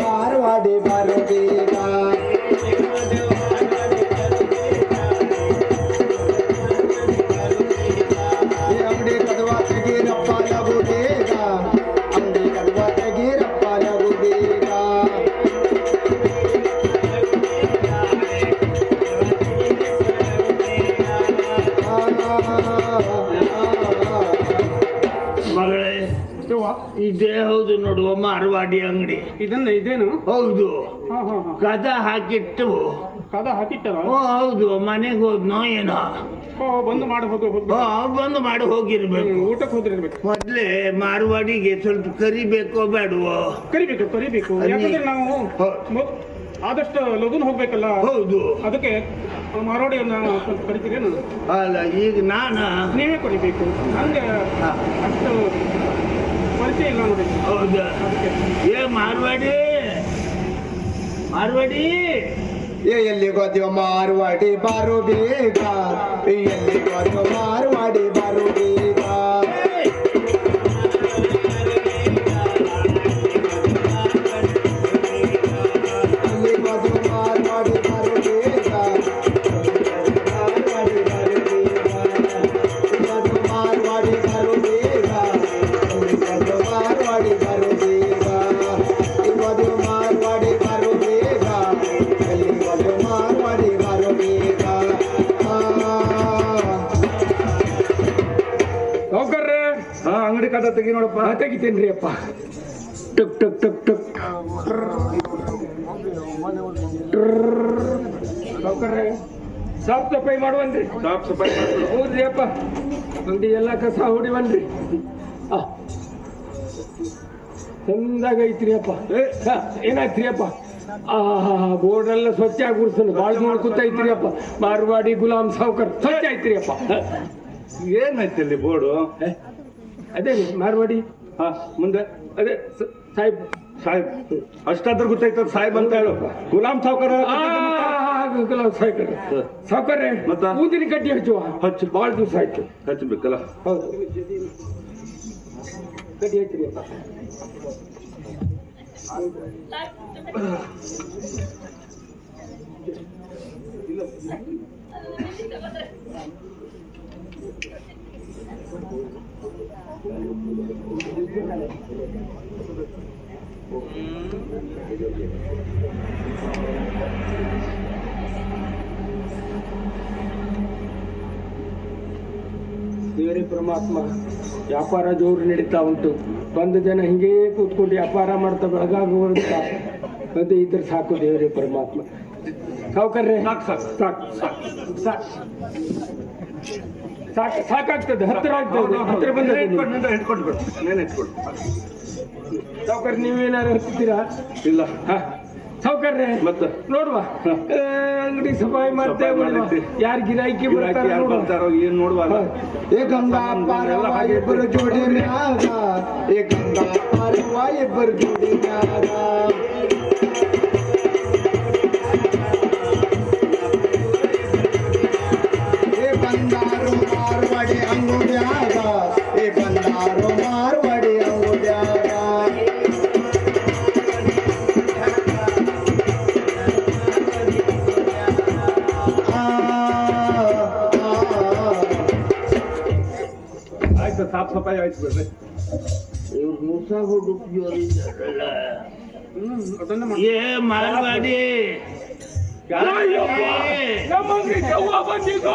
ಮಾರವಾಡಿ ಬರಬೇಕ ಅಂಗಡಿ. ಇದನ್ನ ಇದೇನು? ಹೌದು. ಕದ ಹಾಕಿಟ್ಟು. ಕದ ಹಾಕಿಟ್ಟು ಓ ಹೌದು. ಮನೆಗೆ ಹೋದ್ನೋ ಏನೋ ಓ ಬಂದು ಮಾಡಿ ಹೋಗಿ ಹೋಗಿ ಬಂದು ಮಾಡಿ ಹೋಗಿರ್ಬೇಕು. ಊಟಕ್ಕೆ ಹೋಗಿರ್ಬೇಕು ಮೊದ್ಲೇ ಮಾರ್ವಾಡಿಗೆ ಸ್ವಲ್ಪ ಕರಿಬೇಕೋ ಬೇಡವೋ? ಕರಿಬೇಕು ಕರಿಬೇಕು. ಯಾಕಂದ್ರೆ ನಾವು ಆದಷ್ಟು ಲಗುನ್ ಹೋಗ್ಬೇಕಲ್ಲ? ಹೌದು. ಅದಕ್ಕೆ ಮಾರೋಡಿಯನ್ನ ಸ್ವಲ್ಪ ಕರಿತೀರೇನು? ಅಲ್ಲ ಈಗ ನಾನು? ನೀವೇ ಕರಿಬೇಕು ಹಂಗೆ ಅಷ್ಟು ಪರಿಚಯ ಇಲ್ಲ ನೋಡಿ? ಹೌದಾ? ಏ ಮಾರವಾಡಿ! ಮಾರ್ವಾಡಿ! ಏ ಎಲ್ಲಿ ಗೊತ್ತೋ ಮಾರ್ವಾಡಿ ಬಾರು ಬೇಗ. ಏ ಎಲ್ಲಿ ಗೊತ್ತೋ ಮಾರ್ವಾಡಿ ಬಾರು ಬೇಗ. ಟಕ್ ಟಕ್ ಟಕ್ ಟಕ್ ಸಾಫ್ ಸಫಾಯಿ ಮಾಡುವನ್ರಿ ಸಾಫ್ ಸಫಾಯಿ. ಹೌದ್ರಿ ಅಪ್ಪ. ಅಂಗಡಿ ಎಲ್ಲ ಕಸ ಹೊಡಿವನ್ರಿ ಆ. ಚಂದಾಗ ಐತ್ರಿ ಅಪ್ಪ. ಏನಾಯ್ತ್ರಿ ಅಪ್ಪ? ಆ ಬೋರ್ಡ್ ಎಲ್ಲ ಸ್ವಚ್ಛ ಆಗಿ ಬಾಳ್ ಮಾಡ್ಕೊತ ಐತ್ರಿ ಅಪ್ಪ. ಮಾರ್ವಾಡಿ ಗುಲಾಮ್ ಸಾವ್ಕರ್ ಸ್ವಚ್ಛ ಐತ್ರಿ ಅಪ್ಪ. ಏನಾಯ್ತು ಅಲ್ಲಿ ಬೋರ್ಡು? ಅದೇ ರೀ ಮಾರ್ವಾಡಿ. ಹಾ ಮುಂದೆ. ಅದೇ ಸ- ಸಾಹೇಬ್ ಸಾಹೇಬ್ ಅಷ್ಟಾದ್ರೂ ಗೊತ್ತಾಯ್ತದ ಸಾಹೇಬ್ ಅಂತ ಹೇಳು. ಗುಲಾಮ್ ಸಾವ್ಕಾರ ಆ, ಗುಲಾಮ್ ಸಾವ್ಕರ್. ಸಾವ್ಕರ್ರೆ ಮತ್ತ? ಊದಿನ ಕಡ್ಡಿ ಹಚ್ಚುವ. ಹಚ್ಚು. ಭಾಳ ದಿವಸ ಆಯ್ತು. ಹಚ್ಚಬೇಕಲ್ಲ? ಹೌದು. ಕಡ್ಡಿ ಹಚ್ಚಿರಿ. ಅಪ್ಪ ದೇವರೇ ಪರಮಾತ್ಮ ವ್ಯಾಪಾರ ಜೋರು ನಡೀತಾ ಉಂಟು ಬಂದ ಜನ ಹಿಂಗೇ ಕೂತ್ಕೊಂಡು ವ್ಯಾಪಾರ ಮಾಡ್ತಾ ಬೆಳಗಾಗುವಂತ ಮತ್ತೆ ಇದ್ರೆ ಸಾಕು ದೇವರೇ ಪರಮಾತ್ಮ ಸಾವುಕರ್ರೆ ಸಾಕು ಸಾಕು ಸಾಕು ಸಾಕು ಸಾಕು ಸಾಕಾಗ್ತದೆ. ಹತ್ತಿರ ಆಗ್ತದೆ. ಹತ್ತಿರ ಬಂದ ಇಟ್ಕೊಂಡು ಬಿಡು. ನೇನು ಇಟ್ಕೊಂಡು ಸಾವುಕರ್ ನೀವೇನಾರು ಹತ್ತಿದ್ದೀರಾ ಇಲ್ಲ. ಹಾ. ಸಾವುಕರ್ರೆ ಮತ್ತೆ? ನೋಡುವ. ಏ, ಅಂಗಡಿ ಸಫಾಯಿ ಮಾಡ್ತೇವೆ ಸಫಾಯಿ ಮಾಡಿದ್ವಿ. ಯಾರು ಗಿರಾಕಿ ಗಿರಾಕಿ ಬರ್ತಾರೆ ಯಾರು ನೋಡುವ. ಬರ್ತಾರೋ ಏನ್ ನೋಡುವಲ್ಲ ಏ ಗಂಗಾ ಪಾರವ ಇಬ್ಬರು ಜೋಡಿ ಮ್ಯಾಗ. ಏ ಗಂಗಾ ಪಾರವ ಇಬ್ಬರು ಜೋಡಿ ಮ್ಯಾಗ. ಸಫಾಯಿ ಆಯ್ತು ಬಿಡ್ರಿ ಇವ್ರು ಮುಸ ಹುಡುಕ್ ಜೋರಿದ್ದಾರಲ್ಲ ಅದನ್ನ ಮಾಡಿ. ಏ ಮಾರವಾಡಿ ನಮ್ಮ ಅಂಗಡಿ ದೆವ್ವ ಬಂದಿದ್ದು.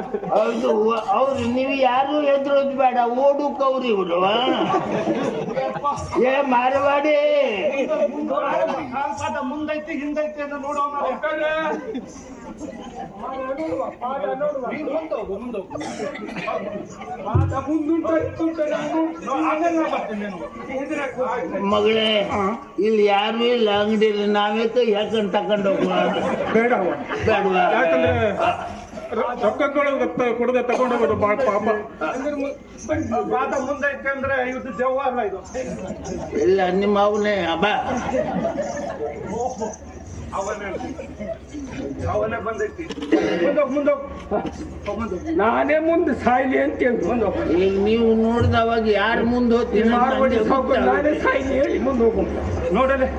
ಹೌದು ಅವ್ರು ನೀವು ಯಾರು ಎದುರೋದು ಬೇಡ ಓಡುಕವ್ರಿ ಇವರು. ಏ ಮಾರವಾಡಿ. ಮುಂದೈತಿ ಹಿಂದೈತಿ ಅಂತ ನೋಡೋ ಮಗಳೇ ಇಲ್ಲಿ ಯಾರು ಇಲ್ಲ ಅಂಗಡಿಯಲ್ಲಿ ನಾವೇ ಕೈ ಹಾಕೊಂಡ್ ತಕೊಂಡ್ ಹೋಗುವ. ಬೇಡ ಬೇಡವಾ? ಯಾಕಂದ್ರೆ ರೊಕ್ಕ ಕೊಡದೆ ತಗೊಂಡೋಗೋದು ಬಾಳ ಪಾಪ. ಪಾದ ಮುಂದೈತೆ ಅಂದ್ರೆ ಇದು ದೆವ್ವ ಅಲ್ಲ ಇದು. ಇಲ್ಲ ನಿಮ್ಮ ಅವನೇ ಹಬ್ಬ ಅವನೇ ಬಂದೈತಿ. ನಾನೇ ಮುಂದೆ ಸಾಯ್ಲಿ ಅಂತ ಈಗ ನೀವು ನೋಡಿದವಾಗ ಯಾರು ಮುಂದೆ ಹೋಗ್ತೀನಿ ನಾನೇ. ಸಾಯ್ಲಿ ಹೇಳಿ ಮುಂದೆ ಹೋಗು. ನೋಡಲೆ.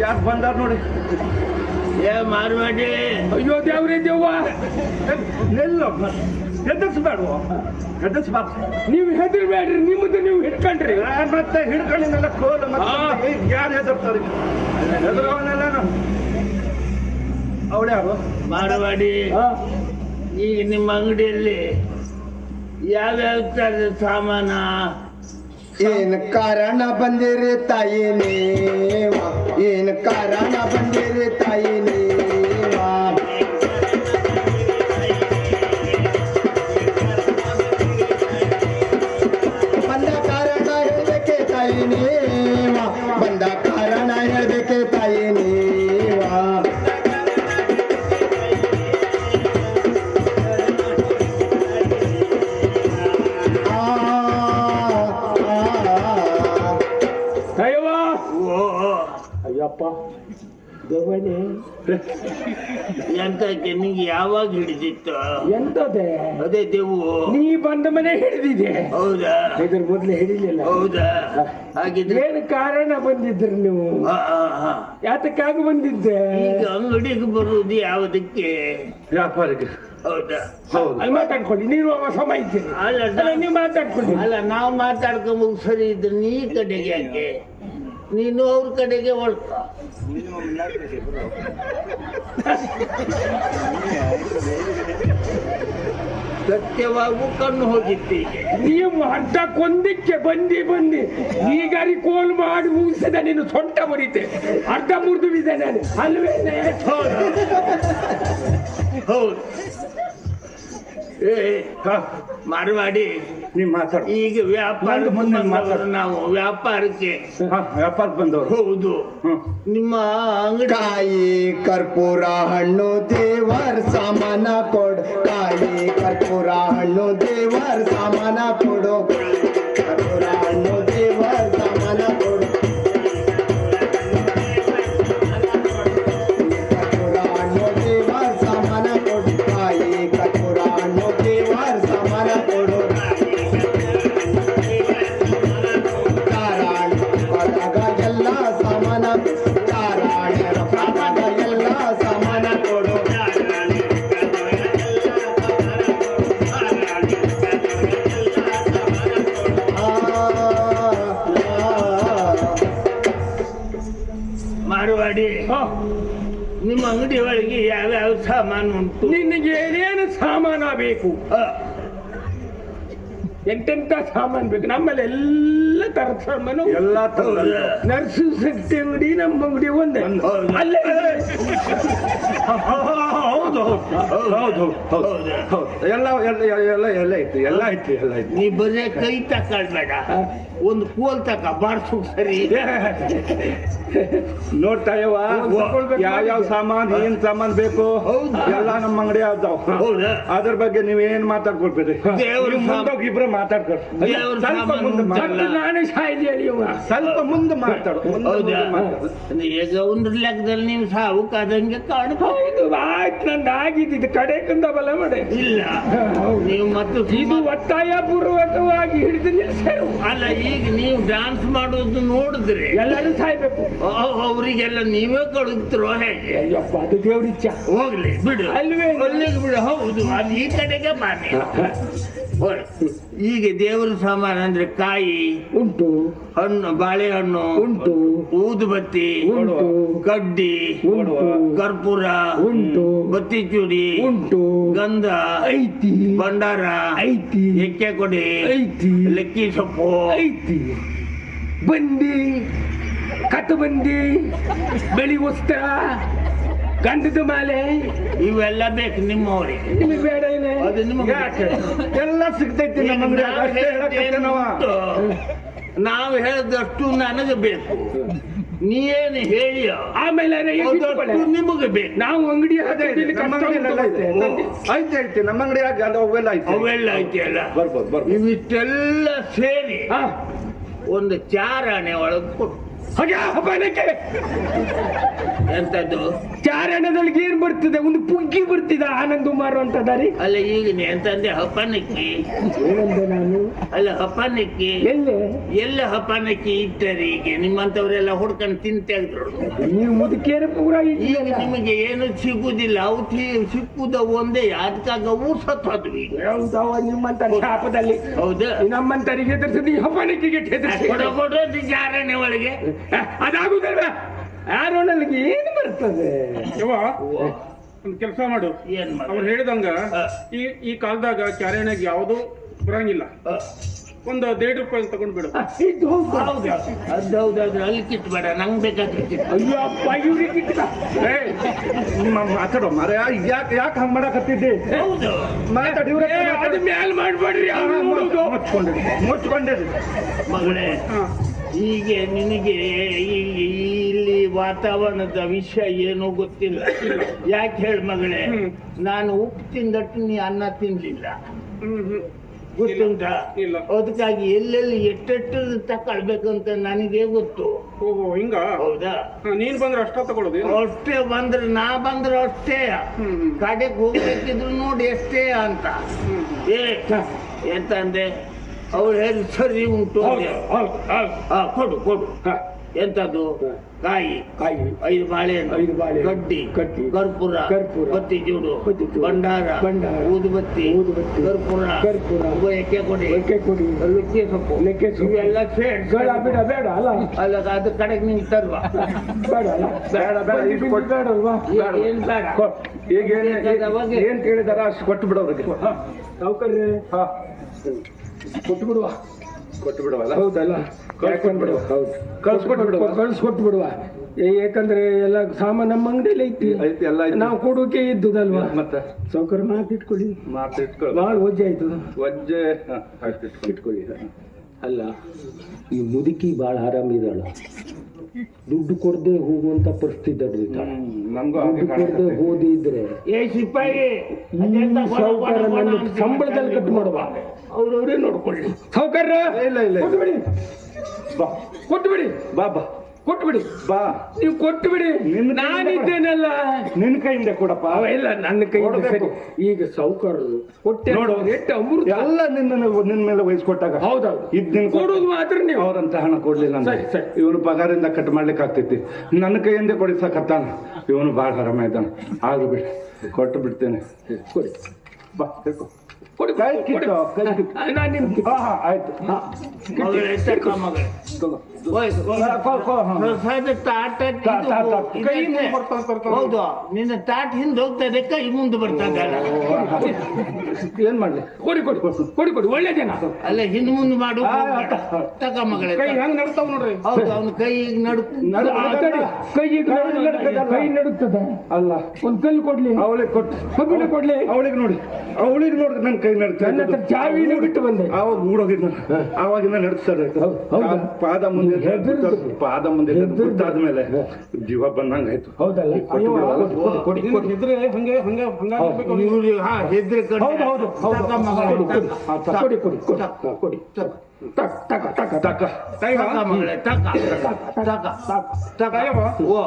ಯಾರು ಬಂದಾರ ನೋಡಿ. ಏ ಮಾರವಾಡಿ ಅಯ್ಯೋ ದೇವ್ರೇ ದೇವ್ವ. ನಿಲ್ಲ. ಹೆದರ್ಸ್ಬೇಡ ಹೆದರ್ಸ್ಬಾರ್ದು. ನೀವು ಹೆದರ್ಬೇಡ್ರಿ ನಿಮ್ಮದು ನೀವು ಹಿಡ್ಕೊಂಡ್ರಿ. ಮತ್ತೆ ಹಿಡ್ಕೊಂಡಿನೆಲ್ಲ ಕೋಲು ಮತ್ತೆ ಯಾರು ಹೆದರ್ತಾರೆ. ಹೆದರವನ್ನೆಲ್ಲ ಅವಳು ಯಾರು? ಮಾರವಾಡಿ. ಈಗ ನಿಮ್ಮ ಅಂಗಡಿಯಲ್ಲಿ ಯಾವ್ಯಾವ ತರದ ಸಾಮಾನ? ಏನ್ ಕಾರಣ ಬಂದಿರಿ ತಾಯಿ ನೀವ ಏನ್ ಕಾರಣ ಬಂದಿರಿ ತಾಯಿ ದೇವನೇ ಎಂತಕ್ಕೆ ನಿಂಗೆ ಯಾವಾಗ ಹಿಡಿದಿತ್ತು? ಎಂತದೆ? ಅದೇ ದೇವು. ನೀ ಬಂದ ಮನೆ ಹಿಡಿದಿದೆ. ಹೌದಾ? ಇದ್ರ ಮೊದ್ಲು ಹಿಡಿಲಿಲ್ಲ ಹೌದಾ? ಹಾಗಿದ್ರೆ ಏನು ಕಾರಣ ಬಂದಿದ್ರಿ ನೀವು. ಯಾತಕ್ಕಾಗಿ ಬಂದಿದ್ದೆ? ಈಗ ಅಂಗಡಿಗೆ ಬರುವುದು ಯಾವುದಕ್ಕೆ? ವ್ಯಾಪಾರಿಗೆ ಹೌದಾ? ಹೌದು. ಅಲ್ಲಿ ಮಾತಾಡ್ಕೊಳ್ಳಿ. ನೀವು ಸಮಯ ಇದ್ದೀರಿ. ಅಲ್ಲ ನೀವು ಮಾತಾಡ್ಕೊಳ್ಳಿ. ಅಲ್ಲ ನಾವು ಮಾತಾಡ್ಕೊಂಬ ಸರಿ ಇದ್ರೆ ನೀ ಕಡೆಗೆ ಯಾಕೆ? ನೀನು ಅವ್ರ ಕಡೆಗೆ ಒಳ್ಕ ಸತ್ಯವಾಗೂ ಕಣ್ಣು ಹೋಗಿತ್ತು ಈಗ ನೀವು ಅರ್ಧ ಕೊಂದಿಕ್ಕೆ ಬಂದಿ ಬಂದಿ ಈಗಾರಿ ಕೋಲ್ ಮಾಡಿ ಮುಗಿಸಿದ ನೀನು ಸೊಂಟ ಮುರಿತೆ ಅರ್ಧ ಮುರಿದು ಬಿದ್ದೆ ನಾನು. ಅಲ್ವೇ ಹೌದು ಹೌದು. ಏ ಹಾ ಮಾರವಾಡಿ ನೀವು ಮಾತಾಡ. ಈಗ ವ್ಯಾಪಾರ ಮುಂದೆ ಮುಂದೆ ಮಾತಾಡು. ನಾವು ವ್ಯಾಪಾರಕ್ಕೆ. ವ್ಯಾಪಾರ ಬಂದವರು. ಹೌದು. ನಿಮ್ಮ ಅಂಗಡಿ ಕಾಯಿ ಕರ್ಪೂರ ಹಣ್ಣು ದೇವರ ಸಾಮಾನ ಕೊಡು. ಕಾಯಿ ಕರ್ಪೂರ ಹಣ್ಣು ದೇವರ ಸಾಮಾನ ಕೊಡು. ಅಂಗಡಿ ಒಳಗೆ ಯಾವ್ಯಾವ ಸಾಮಾನು ಉಂಟು? ನಿನಗೆ ಏನೇನು ಸಾಮಾನು ಬೇಕು? ಎಂತೆಂತ ಸಾಮಾನು ಬೇಕು? ನಮ್ಮಲ್ಲಿ ಎಲ್ಲ ತರದ ಸಾಮಾನು ಎಲ್ಲಾ ತರದ ಹೌದಾ? ನರ್ಸು ಶಕ್ತಿ ಅಂಗಡಿ ನಮ್ಮ ಅಂಗಡಿ ಒಂದೇ. ಅಲ್ಲೇ ಹೌದು ಹೌದು ಹೌದು ಎಲ್ಲ ಎಲ್ಲ ಎಲ್ಲ ಎಲ್ಲ ಐತಿ ಎಲ್ಲ ಐತಿ ಎಲ್ಲ ಐತಿ. ನೀ ಬರೇ ಕೈ ತಕೊಳ್ಬೇಡ ಒಂದು ಕೋಲ್ ತಕ ಬಾರ್ಸು ಸರಿ. ನೋಡ್ತಾಯವ ಯಾವ ಯಾವ ಸಾಮಾನ್ ಏನ್ ಸಾಮಾನ್ ಬೇಕು? ಹೌದು. ಎಲ್ಲ ನಮ್ಮ ಅಂಗಡಿ ಅದಾವ. ಹೌದಾ? ಅದ್ರ ಬಗ್ಗೆ ನೀವೇನ್ ಮಾತಾಡ್ಕೊಳ್ಬೇಡಿ. ದೇವ್ರ ನೀವು ಇಬ್ರು ಮಾತಾಡ್ಕೊಳ್ರಿ. ನಾನೇ ಸಾಯ್ಲಿ ಹೇಳಿ. ಸ್ವಲ್ಪ ಮುಂದೆ ಮಾತಾಡು ಒಂದ್ರ ಲೆಕ್ಕದಲ್ಲಿ ನೀವು ಸಾವು ಕಾದಂಗೆ ಕಾಣ್ತಾ ಹೌದು ಆಯ್ತು ನಂದು ಆಗಿದ್ದು ಕಡೆಕಿಂದ ಬಲ ಮಾಡೆ. ಇಲ್ಲ. ಹೌದು. ನೀವು ಮತ್ತು ಇದು ಒತ್ತಾಯ ಪೂರ್ವಕವಾಗಿ ಹಿಡಿದು ನಿಲ್ಸರು. ಅಲ್ಲ ಈಗ ನೀವು ಡಾನ್ಸ್ ಮಾಡೋದು ನೋಡಿದ್ರೆ ಎಲ್ಲರೂ ಸಾಯ್ಬೇಕು. ಅವರಿಗೆಲ್ಲ ನೀವೇ ಕಳುತ್ತಿರೋ ಹೇಗೆ. ಅಯ್ಯಪ್ಪ ಅದು ದೇವ್ರಿಚ್ಛ ಹೋಗ್ಲಿ ಬಿಡು. ಅಲ್ವೇ? ಅಲ್ಲಿಗೆ ಬಿಡು. ಹೌದು ಅದು ಈ ಕಡೆಗೆ ಬಾನೆ ಹೋಯ್. ಈಗ ದೇವರ ಸಾಮಾನ ಅಂದ್ರೆ ಕಾಯಿ ಉಂಟು. ಹಣ್ಣು ಬಾಳೆಹಣ್ಣು ಉಂಟು. ಊದುಬತ್ತಿ ಉಂಟು. ಕಡ್ಡಿ ಉಂಟು. ಕರ್ಪೂರ ಉಂಟು. ಬತ್ತಿ ಚೂಡಿ ಉಂಟು. ಗಂಧ ಐತಿ. ಭಂಡಾರ ಐತಿ. ಎಕ್ಕೆ ಕೊಡಿ ಐತಿ. ಲೆಕ್ಕಿ ಸೊಪ್ಪು. ಐತಿ. ಬಂದಿ ಕತ್ತಬಂದಿ ಬೆಳಿ ವಸ್ತ್ರ ಗಂಧದ ಮಾಲೆ. ಇವೆಲ್ಲ ಬೇಕು ನಿಮ್ಮವ್ರಿಗೆ ನಿಮಗೆ ಬೇಡ ಅದು ನಿಮಗೆ ಎಲ್ಲ ಸಿಗ್ತೈತಿ ನಮ್ಮ ಅಂಗಡಿಯಾಗ ಅಷ್ಟೇ ಹೇಳಕತ್ತೆ ನಾವ ಹೇಳಿದಷ್ಟು ನನಗೆ ಬೇಕು. ನೀನು ಹೇಳಿಯ ಆಮೇಲೆ ನಿಮಗೆ ಬೇಕು. ನಾವು ಅಂಗಡಿ ಐತೆ ಐತೆ ನಮ್ಮ ಅದು ಅವೆಲ್ಲ ಐತೆ ಅವೆಲ್ಲ ಐತಿ ಅಲ್ಲ? ಬರ್ಬೋದು ಬರ್ಬೋದು. ಇವಿಷ್ಟೆಲ್ಲ ಸೇರಿ ಹಾ, ಒಂದು ಚಾರಣೆ ಒಳಗೆ ಕೊಡು. ಎಂತದ್ದು? ಚಾರಣದಲ್ಲಿ ಏನ್ ಬರ್ತದೆ? ಒಂದು ಪುಗ್ಗಿ ಬರ್ತಿದೆ ಆನಂದ ಕುಮಾರ್ ಅಂತ ದಾರಿ. ಅಲ್ಲ ಈಗ ನೀ ಎಂತಂದೆ ಹಪ್ಪನಕ್ಕಿ ಏನಂದೆ ನಾನು? ಅಲ್ಲ ಹಪ್ಪನಕ್ಕಿ ಎಲ್ಲಿ? ಎಲ್ಲ ಹಪ್ಪನಕ್ಕಿ ಇಟ್ಟರೆ ಈಗ ನಿಮ್ಮಂತವರೆಲ್ಲ ಹುಡ್ಕೊಂಡು ತಿಂತಾಗ್ರು ನೀವು ಮುದುಕೇರ ಪೂರ ಈಗ ನಿಮಗೆ ಏನು ಸಿಗುದಿಲ್ಲ. ಅವು ಸಿಕ್ಕುದ ಒಂದೇ. ಅದಕ್ಕಾಗ ಅವು ಸತ್ ಹೋದ್ವಿ ಹೌದವ ನಿಮ್ಮಂತ ಶಾಪದಲ್ಲಿ. ಹೌದು. ನಮ್ಮಂತರಿಗೆ ಹಪ್ಪನಕ್ಕಿಗೆ ಕೊಡ ಕೊಡೋದು ಚಾರಣೆ ಒಳಗೆ. ಅದಾಗುದಲ್ವ? ಯಾರೋನಲ್ಲಿ ಏನು ಬರ್ತದೆ? ಯವ್ವ ಒಂದು ಕೆಲಸ ಮಾಡು. ಏನ್ ಅವ್ರು ಮಾಡಿ ಹೇಳಿದಂಗ ಹಾ. ಈ ಈ ಕಾಲದಾಗ ಕ್ಯಾರೆನಾಗ ಯಾವುದು ಬರಂಗಿಲ್ಲ. ಒಂದು ದೇಡ್ ರೂಪಾಯಿ ತಗೊಂಡ್ ಬಿಡು ಇದು ಹೌದು. ಹೌದೌದು ಅಲ್ಲಿ ಕಿತ್ಬೇಡ ನಂಗೆ ಬೇಕಾದ್ರೆ ಕಿತ್ತು. ಅಯ್ಯೋ ಅಪ್ಪ ಇವ್ರಿಗೆ. ಏ, ನಿಮ್ಮ ಮಾತಾಡೋ ಮರ ಯಾಕೆ ಯಾಕೆ ಹಂಗ್ ಮಾಡಕತ್ತಿದ್ದೆ? ಹೌದು. ಮಾತಾಡಿ ಇವ್ರ ಏ, ಅದು ಮ್ಯಾಲ್ ಮಾಡ್ಬೇಡ್ರಿ ಅವ್ರು ನೋಡುದು. ಮಗಳೇ ಹಾ. ಹೀಗೆ ನಿನಗೆ ಈ- ಇಲ್ಲಿ ವಾತಾವರಣದ ವಿಷಯ ಏನೂ ಗೊತ್ತಿಲ್ಲ. ಯಾಕೆ ಹೇಳಿ ಮಗಳೇ? ನಾನು ಉಪ್ಪು ತಿಂದಟ್ಟು ನೀ ಅನ್ನ ತಿನ್ಲಿಲ್ಲ. ಗೊತ್ತುಂಟಾ. ಅದಕ್ಕಾಗಿ ಎಲ್ಲೆಲ್ಲಿ ಎಷ್ಟೆಷ್ಟು ತಕೊಳ್ಬೇಕಂತ ನನಗೆ ಗೊತ್ತು. ಓಹೋ ಹಿಂಗ? ಹೌದಾ? ನೀನ್ ಬಂದ್ರೆ ಅಷ್ಟ ತಗೊಳ್ಳೋದು ಅಷ್ಟೇ ಬಂದ್ರೆ ನಾ ಬಂದ್ರೆ ಅಷ್ಟೇ. ಕಡೆಗೆ ಹೋಗ್ಬೇಕಿದ್ರು ನೋಡಿ ಎಷ್ಟೇ ಅಂತ. ಏ ಎಂತ ಅಂದೆ ಅವಳು ಹೇಳಿ ಸರಿ ಉಂಟು ಕೊಡು ಕೊಡು. ಹ, ಎಂತದ್ದು? ಕಾಯಿ. ಕಾಯಿ. ಐದು ಬಾಳೆ ಐದು ಬಾಳೆ. ಗಡ್ಡಿ ಗಡ್ಡಿ, ಕರ್ಪೂರ ಕರ್ಪೂರ, ಬತ್ತಿ ಜೂಡು ಬತ್ತಿ ಬಂಡಾರ ಭಂಡಾರ ಭಂಡಾರ, ಊದುಬತ್ತಿ ಊದುಬತ್ತಿ, ಕರ್ಪೂರ ಕರ್ಪೂರ, ಎಕ್ಕೆ ಕೊಡಿ ಎಕ್ಕೆ ಕೊಡಿ, ಲುಕ್ಕೆ ಸೊಪ್ಪು. ಲೆಕ್ಕೆ ಸೊಪ್ಪು. ಎಲ್ಲ ಬೇಡ ಬೇಡ ಬೇಡ ಅಲ್ಲ. ಅಲ್ಲ ಅದು ಕಡೆಗೆ ನಿಂಗೆ ತರುವ. ಬೇಡ ಅಲ್ಲ. ಬೇಡ ಬೇಡ ಇದು ಕೊಟ್ಟು ಬೇಡಲ್ವಾ ಏನ್ ಬೇಡ? ಈಗ ಏನ್ ಏನು ಕೇಳಿದಾರ ಅಷ್ಟು ಕೊಟ್ಟು ಬಿಡೋರಿಗೆ. ಸೌಕರ್ಯ ಹಾ. ಕೊಟ್ಟು ಬಿಡುವ. ಕೊಟ್ಟು ಬಿಡುವಲ್ಲ? ಹೌದಲ್ಲ? ಕಳ್ಸ್ಕೊಟ್ಬಿಡುವ. ಹೌದು ಕಳ್ಸ್ಕೊಟ್ಟು ಬಿಡುವ. ಏಕಂದ್ರೆ ಬಿಡುವ ಏ- ಯಾಕಂದ್ರೆ ಎಲ್ಲ ಸಾಮಾನು ನಮ್ಮ ಅಂಗಡಿಯಲ್ಲಿ ಐತಿ. ಐತಿ ಎಲ್ಲ ನಾವು ಕೊಡೋಕೆ ಇದ್ದುದಲ್ವಾ? ಮತ್ತೆ? ಸೌಕರ್ಯ ಮಾತಿಟ್ಕೊಳ್ಳಿ ಮಾತು ಇಟ್ಕೊಳ್ಳಿ ಭಾಳ ವಜ್ಜೆ ಆಯ್ತು. ವಜ್ಜೆ ಹಾ, ಆಯ್ತು ಇಟ್ಕೊಳ್ಳಿ. ಅಲ್ಲ ಈ ಮುದುಕಿ ಭಾಳ ಆರಾಮಿದಾಳ ದುಡ್ಡು ಕೊಡದೆ ಹೋಗುವಂತ ಪರಿಸ್ಥಿತಿ ದುಡ್ಡು ಕೊಡದೆ. ಹೋದಿದ್ರೆ ಸಾವುಕಾರ ನನ್ನ ಸಂಬಳದಲ್ಲಿ ಕಟ್ ಮಾಡುವ. ಅವ್ರವ್ರೇ ನೋಡ್ಕೊಳ್ಳಿ. ಸೌಕರ್ಯ? ಇಲ್ಲ, ಇಲ್ಲ, ಬಾ. ಕೊಟ್ಟು ಬಿಡಿ ಬಾ ಬಾ. ಕೊಟ್ಟು ಬಿಡಿ ಬಾ. ನೀವು ಕೊಟ್ಟು ಬಿಡಿ ನಿನ್ನ ನಾನಿದ್ದೇನಲ್ಲ. ನಿನ್ ಕೈಯಿಂದ ಕೊಡಪ್ಪ. ಅವ ಇಲ್ಲ ನನ್ನ ಕೈಯಿಂದ ಕೊಡ್ಬೇಕು. ಸರಿ ಈಗ ಸಾವುಕಾರರು ಕೊಟ್ಟೆ ನೋಡು. ಎಷ್ಟು ಅಮೃತ. ಎಲ್ಲ ನಿನ್ನ ನಿನ್ನ ಮೇಲೆ ವಹಿಸ್ಕೊಟ್ಟಾಗ ಹೌದೌದು. ಇದ್ ನಿನ್ ಕೊಡೋದು ಮಾತ್ರ ನೀವು. ಅವ್ರಂತ ಹಣ ಕೊಡ್ಲಿಲ್ಲ ಅಂದ್ರೆ. ಸರಿ, ಸರಿ. ಇವನು ಪಗಾರಿಂದ ಕಟ್ ಮಾಡ್ಲಿಕ್ಕೆ ಆಗ್ತೈತಿ ನನ್ನ ಕೈಯಿಂದ ಕೊಡಿಸಕತ್ತಾನ ಇವನು ಬಾಳ ಆರಾಮ ಇದ್ದಾನ. ಆದ್ರೂ ಬಿಡಿ. ಕೊಟ್ಟು ಬಿಡ್ತೇನೆ. ಕೊಡಿ. ಬಾ ಹಿಡ್ಕೊ. ಕೊಡಿ ಕೈ ಕೈ. ನಾನು ನಿಮ್ಗೆ ಹಾ ಹಾ ಆಯ್ತು. ಮಗಳೇ ಮಗಳೇ? ಬರ್ತಾ ಹೌದು. ನಿನ್ನ ತಾಟ್ ಹಿಂದೆ ಹೋಗ್ತದೆ ಕೈ ಮುಂದೆ ಬರ್ತದಲ್ಲ ಏನ್ ಮಾಡ್ಲಿ? ಕೊಡಿ ಕೊಡಿ. ಕೊಡಿ ಕೊಡಿ. ಒಳ್ಳೆ ಜನ. ಅಲ್ಲ ಹಿಂದ್ ಮುಂದೆ ಮಾಡು. ತಕ ಮಗಳೇ ಕೈ ಹೆಂಗ್ ನಡ್ತಾವ್ ನೋಡ್ರಿ? ಹೌದು ಅವ್ನ ಕೈ ನಡು ಕೈ ಕೈ ನಡುತ್ತದೆ. ಅಲ್ಲ. ಒಂದ್ ಕಲ್ಲು ಕೊಡ್ಲಿ. ಅವಳಿಗೆ ಕೊಟ್ಟು ಕೊಡ್ಲಿ. ಅವಳಿಗೆ ನೋಡಿ. ಅವಳಿಗೆ ನೋಡಿ ನನ್ ಕೈ ನಡ್ತಾ ನನ್ನ ಹತ್ರ ಚಾವಿನ ಬಿಟ್ಟು ಬಂದೆ ಅವಾಗ ಆವಾಗಿಂದ ನಡೆಸ್ತಾರೆ? ಪಾದ ಮುಂದೆ. ಪಾದ ಮುಂದೆ ಹೆದ್ರಿದ್ದು. ಗೊತ್ತಾದ್ಮೇಲೆ ಜೀವ ಬಂದಂಗಾಯ್ತು ಹೌದಲ್ಲ ಹಂಗೆ ಹಂಗೆ ಹೆದ್ರಿ ಕೊಡಿ ಕೊಡಿ ಕೊಡಿ ತಕ. ಹಾ, ಕೊಡಿ ತಕ. ತಕ್. ತಕ ತಕ್ಕ ಟೈಮ? ತಕ. ಮಗಳೇ ತಕ. ತಕ. ತಕ ಓ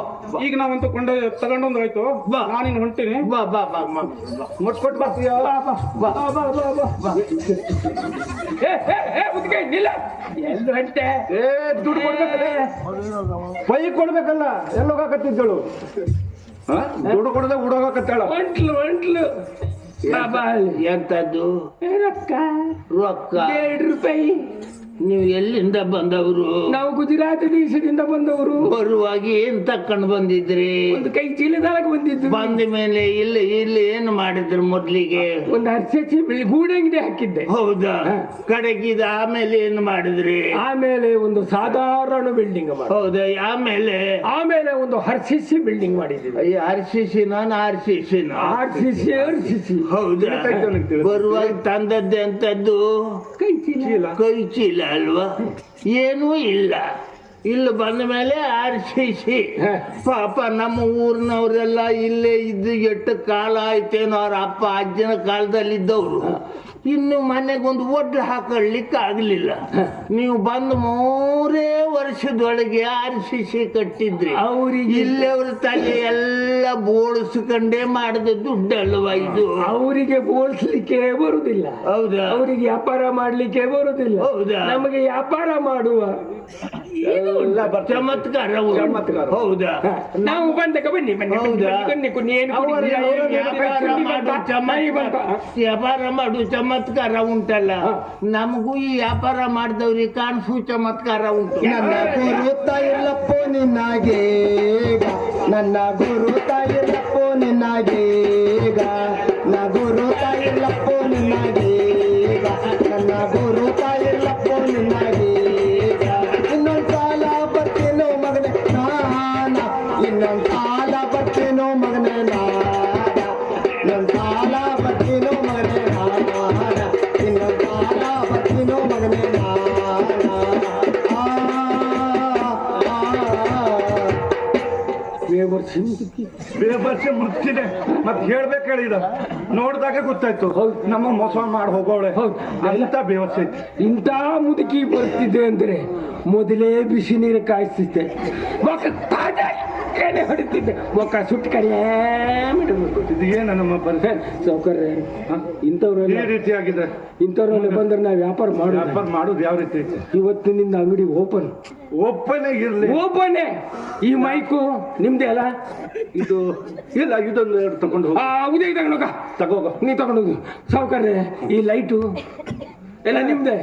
ಈಗ ನಾವಂತೂ ಕೊಂಡ ತಗೊಂಡೊಂದಾಯ್ತು ಬಾ. ನಾನಿನ್ ಹೊಂಟೀನಿ. ಬಾ. ಬಾ ಬಾ. ಮುಟ್ಸ್ಕೊಟ್ ಬರ್ತೀಯ ನಿಲ್ಲ. ಎಲ್ಲಿ ಹೊಂಟೆ ಏ ದುಡ್ಡು ಕೊಡ್ಬೇಕಲ್ಲ. ಪೈ ಕೊಡ್ಬೇಕಲ್ಲ. ಎಲ್ಲೋಗಾಕತ್ತಿದ್ದಳು ಹಾ? ದುಡ್ಡು ಕೊಡದೆ ಉಡೋಗಾಕತ್ತಾಳ ಹೊಂಟ್ಲು ಹೊಂಟ್ಲು ಎಂತದ್ದು? ರೊಕ್ಕ ರೊಕ್ಕ. ಎರಡು ರೂಪಾಯಿ. ನೀವು ಎಲ್ಲಿಂದ ಬಂದವರು? ನಾವು ಗುಜರಾತ್ ದೇಶದಿಂದ ಬಂದವರು. ಬರುವಾಗ ಏನ್ ತಕ್ಕೊಂಡು ಬಂದಿದ್ರಿ? ಒಂದು ಕೈ ಚೀಲದಾಗ ಬಂದಿದ್ದು ಬಂದ ಮೇಲೆ ಇಲ್ಲಿ ಇಲ್ಲಿ ಏನು ಮಾಡಿದ್ರು ಮೊದ್ಲಿಗೆ? ಒಂದು ಹರ್ಷಿ ಬೆಳಿ ಗೂಡಂಗಡಿ ಹಾಕಿದ್ದೆ. ಹೌದಾ. ಕಡೆಗಿದ ಆಮೇಲೆ ಏನು ಮಾಡಿದ್ರಿ? ಆಮೇಲೆ ಒಂದು ಸಾಧಾರಣ ಬಿಲ್ಡಿಂಗ್ ಹೌದಾ? ಆಮೇಲೆ? ಆಮೇಲೆ ಒಂದು ಹರ್ಸಿಸಿ ಬಿಲ್ಡಿಂಗ್ ಮಾಡಿದ್ವಿ. ಅಯ್ಯ ಸಿ ನಾನ್ R C C R C C ಹೌದಾ? ಬರುವಾಗ ತಂದದ್ದೆ ಅಂತದ್ದು ಕೈ ಚೀಲ. ಕೈ ಚೀಲ. ಅಲ್ವಾ? ಏನೂ ಇಲ್ಲ. ಇಲ್ಲಿ ಬಂದ ಮೇಲೆ ಆರ್ಸಿಸಿ ಹ. ಪಾಪ ನಮ್ಮ ಊರಿನವರೆಲ್ಲ ಇಲ್ಲೇ ಇದ್ದು ಎಷ್ಟು ಕಾಲ ಆಯ್ತೇನೋ ಅವ್ರ ಅಪ್ಪ ಅಜ್ಜನ ಕಾಲದಲ್ಲಿ ಇದ್ದವ್ರು ಇನ್ನು ಮನೆಗೊಂದು ಒಡ್ಲು ಹಾಕೊಳ್ಳಿಕ್ಕೆ ಆಗ್ಲಿಲ್ಲ. ನೀವು ಬಂದು ಮೂರೇ ವರ್ಷದೊಳಗೆ ಆರ್ ಸಿ ಸಿ ಕಟ್ಟಿದ್ರಿ. ಅವ್ರಿಗೆ ಇಲ್ಲವ್ರ ಅವ್ರ ತಲೆ ಎಲ್ಲ ಬೋಳಿಸ್ಕೊಂಡೇ ಮಾಡಿದ ದುಡ್ಡಲ್ವಾ ಇದು? ಅವರಿಗೆ ಬೋಳಿಸ್ಲಿಕ್ಕೆ ಬರುದಿಲ್ಲ. ಹೌದಾ? ಅವರಿಗೆ ವ್ಯಾಪಾರ ಮಾಡ್ಲಿಕ್ಕೆ ಬರುದಿಲ್ಲ. ಹೌದಾ? ನಮಗೆ ವ್ಯಾಪಾರ ಮಾಡುವ. ಚಮತ್ಕಾರ. ಹೌದಾ? ನಾವು ಬಂದಾಗ ಬನ್ನಿ ಬನ್ನಿ ಬನ್ನಿ? ಬನ್ನಿ, ಏನು ವ್ಯಾಪಾರ ಮಾಡು? ಚಮತ್ಕಾರ ವ್ಯಾಪಾರ ಮಾಡು ಚಮತ್ಕಾರ ಉಂಟಲ್ಲ. ನಮಗೂ ಈ ವ್ಯಾಪಾರ ಮಾಡಿದವ್ರಿಗೆ ಕಾಣಿಸು ಚಮತ್ಕಾರ ಉಂಟು. ನನ್ನ ಗುರುತ ಇಲ್ಲಪ್ಪೋ ನಿನ್ನಾಗೆ ನನ್ನ ಗುರುತ ಇಲ್ಲಪ್ಪೋ ನಿನ್ನಾಗೇಗ ನ ಗುರುತ ಇಲ್ಲಪ್ಪೋ ನಿನ್ನಾಗೆ ನನ್ನ ಬೇಬರ್ಸೆ ಮುಚ್ಚಿದೆ ಮತ್ ಹೇಳ್ಬೇಕು ಹೇಳಿದ ನೋಡ್ದಾಗ ಗೊತ್ತಾಯ್ತು. ನಮ್ಮ ಮೋಸ ಮಾಡಿ ಹೋಗೋಳೆ. ಹೌದು. ಅಂತ ಬೇವರ್ಸಿ ಇಂಥ ಮುದುಕಿ ಬರ್ತಿದ್ದೆ ಅಂದ್ರೆ ಮೊದಲೇ ಬಿಸಿ ನೀರು ಕಾಯಿಸ್ತಿದ್ದೆ ಮಕ್ಕಳ ತಾಜಾನೆ ಹೊಡಿತಿದ್ದೆ. ಮೊಕ ಸುಟ್ಟು ಏನ ನಮ್ಮ ಪರಿಸ್ಥಿತಿ ಸೌಕರ್ಯ ಈ ಇಂಥವ್ರೆಲ್ಲ ಬಂದ್ರೆ ನಾವು ವ್ಯಾಪಾರ ಮಾಡೋದು ವ್ಯಾಪಾರ ಮಾಡೋದು ಯಾವ ರೀತಿ? ಇವತ್ತಿನಿಂದ ಅಂಗಡಿ ಓಪನ್. ಓಪನ್ ಇರ್ಲಿ ಓಪನ್ ಈ ಮೈಕು ನಿಮ್ದೇ ಅಲ್ಲ? ಇದು ಇಲ್ಲ ಇದೊಂದು ಎರಡು ತಗೊಂಡು ಹೋಗಿ. ಉದಯ ತಗೊಂಡೋಗ ತಗೋಗ ನೀ ತಗೊಂಡೋಗು ಸೌಕರ್ಯ ಈ ಲೈಟು ಎಲ್ಲ ನಿಮ್ದೆ?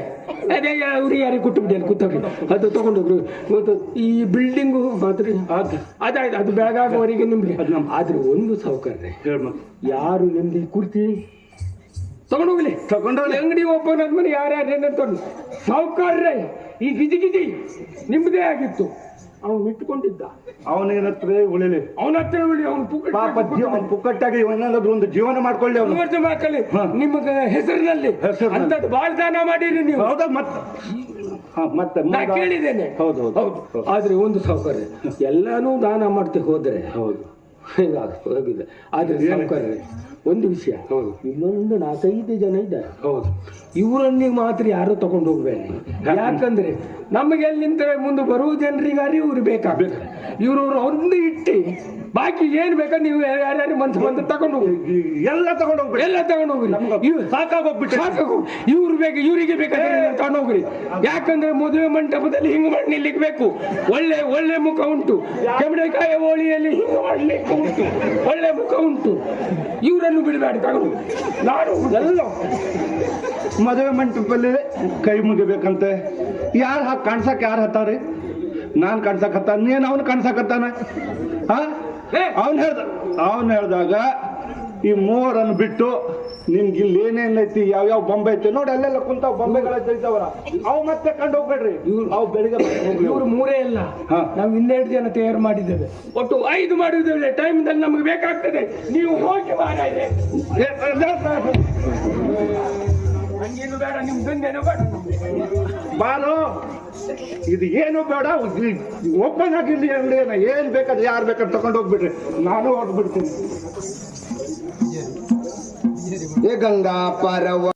ಅದೇ ಅವ್ರು ಯಾರಿಗೆ ಕೊಟ್ಟು ಬಿಡಿ ಅಲ್ಲಿ ಕೂತವ್ರಿ. ಅದು ತಗೊಂಡೋಗ್ರು. ಮತ್ತು ಈ ಬಿಲ್ಡಿಂಗು ಮಾತ್ರ? ಅದು ಅದಾಯ್ತು ಅದು ಬೆಳಗಾಗುವವರೆಗೆ ನಿಮ್ಗೆ. ಆದ್ರೆ ಒಂದು ಸಾವುಕಾರ್ರೆ ಮತ್ತೆ. ಯಾರು ನಿಮ್ದು ಕುರ್ತಿ? ತಗೊಂಡೋಗ್ಲಿ. ತಗೊಂಡೋಗ್ಲಿ. ಅಂಗಡಿ ಓಪನ್ ಆದ್ಮೇಲೆ ಯಾರ್ಯಾರು ತಗೊಂಡು ಸಾವುಕಾರ್ರೆ ಈ ಗಿಜಿ ಗಿಜಿ. ನಿಮ್ದೇ ಆಗಿತ್ತು. ಅವನು ಇಟ್ಕೊಂಡಿದ್ದ ಅವನೇನತ್ರ ಉಳಿಲಿ. ಅವನ ಹತ್ರ ಬಿಡಿ ಅವನು ಪಾಪ ಅವ್ನ್ ಪುಕ್ಕಟ್ಟಾಗಿ ಏನಾದ್ರು ಒಂದು ಜೀವನ ಮಾಡ್ಕೊಳ್ಳಿ ಅವನು. ವರ್ಷ ಮಾಡ್ಕೊಳ್ಳಿ. ಹಾ. ಹೆಸರಿನಲ್ಲಿ. ಅಂತದ್ದು ಬಾಳ ದಾನ ಮಾಡಿರಿ ನೀವು. ಹೌದಾ ಮತ್ತೆ ಮತ್ತೆ ಕೇಳಿದ್ದೇನೆ. ಹೌದು ಹೌದು. ಆದ್ರೆ ಒಂದು ಸೌಕರ್ಯ. ಎಲ್ಲಾನು ದಾನ ಮಾಡ್ತೆ ಹೋದ್ರೆ ಹೌದು. ಹೋಗಿದೆ ಆದ್ರೆ ಸೌಕರ್ಯ ಒಂದು ವಿಷಯ ಹೌದು. ಇನ್ನೊಂದು ನಾಲ್ಕೈದು ಜನ ಇದ್ದಾರೆ. ಹೌದು. ಇವರನ್ನಿಗೆ ಮಾತ್ರ ಯಾರು ತಗೊಂಡು ಹೋಗ್ಬೇಡಿ ಯಾಕಂದ್ರೆ ನಮಗೆ ಎಲ್ಲಿಂದ ಮುಂದೆ ಬರುವ ಜನರಿಗಾರಿ ಇವ್ರು ಬೇಕಾಗ್ಬೇಕು ಇವರು ಒಂದು ಇಟ್ಟು ಬಾಕಿ ಏನ್ ಬೇಕಾ ನೀವು ಯಾರ್ಯಾರು ಮನ್ಸು ಬಂದು ತಗೊಂಡು ಹೋಗಿ ಎಲ್ಲ ತಗೊಂಡು ಹೋಗ್ರಿ ಎಲ್ಲ ತಗೊಂಡು ಹೋಗ್ರಿ. ಇವ್- ಸಾಕಾಗೋಗ್ಬಿಟ್ಟೆ ಸಾಕು ಇವ್ರು ಬೇಕು ಇವರಿಗೆ ಬೇಕಾದ್ರೆ ತಗೊಂಡು ಹೋಗ್ರಿ. ಯಾಕಂದ್ರೆ ಮದುವೆ ಮಂಟಪದಲ್ಲಿ ಹಿಂಗ್ ಮಾಡಿ ಬೇಕು ಒಳ್ಳೆ ಒಳ್ಳೆ ಮುಖ ಉಂಟು. ಕೆಂಬಳೆಕಾಯಿ ಹೋಳಿಯಲ್ಲಿ ಹಿಂಗ್ ಮಾಡ್ಲಿಕ್ಕೆ ಉಂಟು. ಒಳ್ಳೆ ಮುಖ ಉಂಟು. ಇವರನ್ನು ಬಿಡಬೇಡಿ ತಗೊಂಡು. ನಾನು ಎಲ್ಲ ಮದುವೆ ಮಂಟಪದಲ್ಲಿ ಕೈ ಮುಗಿಬೇಕಂತೆ. ಯಾರು ಹಾಕಿ ಕಾಣ್ಸಕ್ ಯಾರು ಹತ್ತಾರಿ? ನಾನು ಕಾಣ್ಸಕ್ ಹತ್ತ ನೀನ್ ಅವ್ನು ಕಾಣ್ಸಕತ್ತಾನ ಹಾ? ಏ! ಅವ್ನು ಹೇಳ್ದ ಅವನು ಹೇಳ್ದಾಗ ಈ ಮೂವರನ್ನು ಬಿಟ್ಟು ನಿಮ್ಗೆ ಇಲ್ಲಿ ಏನೇನೈತಿ ಯಾವ್ಯಾವ ಬೊಂಬೆ ಐತಿ ನೋಡಿ ಅಲ್ಲೆಲ್ಲ ಕುಂತಾವ್ ಬೊಂಬೆಗಳ ಐತವರ ಅವು ಮತ್ತೆ ಕಂಡು ಹೋಗ್ಬೇಡ್ರಿ. ಅವು ಬೆಳಿಗ್ಗೆ ಇವ್ರು ಇವರು ಮೂರೇ ಇಲ್ಲ. ನಾವ್ ನಾವು ಇನ್ನೆರಡು ಜನ ತಯಾರು ಮಾಡಿದ್ದೇವೆ. ಒಟ್ಟು ಐದು ಮಾಡಿದ್ದೇವೆ ಟೈಮ್ದಲ್ಲಿ ನಮಗೆ ಬೇಕಾಗ್ತದೆ. ನೀವು ಹೋಗಿ ಮಾರಾಯ ಏ, ಏ, ಏ, ಹಂಗೇನು ಬೇಡ ನಿಮ್ ದಂಧೆನೂ ಬೇಡ ಬಾರೋ ಇದು ಏನು ಬೇಡ ಓಪನ್ ಆಗಿರ್ಲಿ ಅಂಗಡಿ ಏನ್ ಬೇಕಾದ್ರೆ ಯಾರು ಬೇಕಾದ್ರೆ ತಗೊಂಡು ಹೋಗ್ಬಿಟ್ರಿ ನಾನು ಹೋಗ್ಬಿಡ್ತೀನಿ ಏ ಗಂಗಾ ಪರವ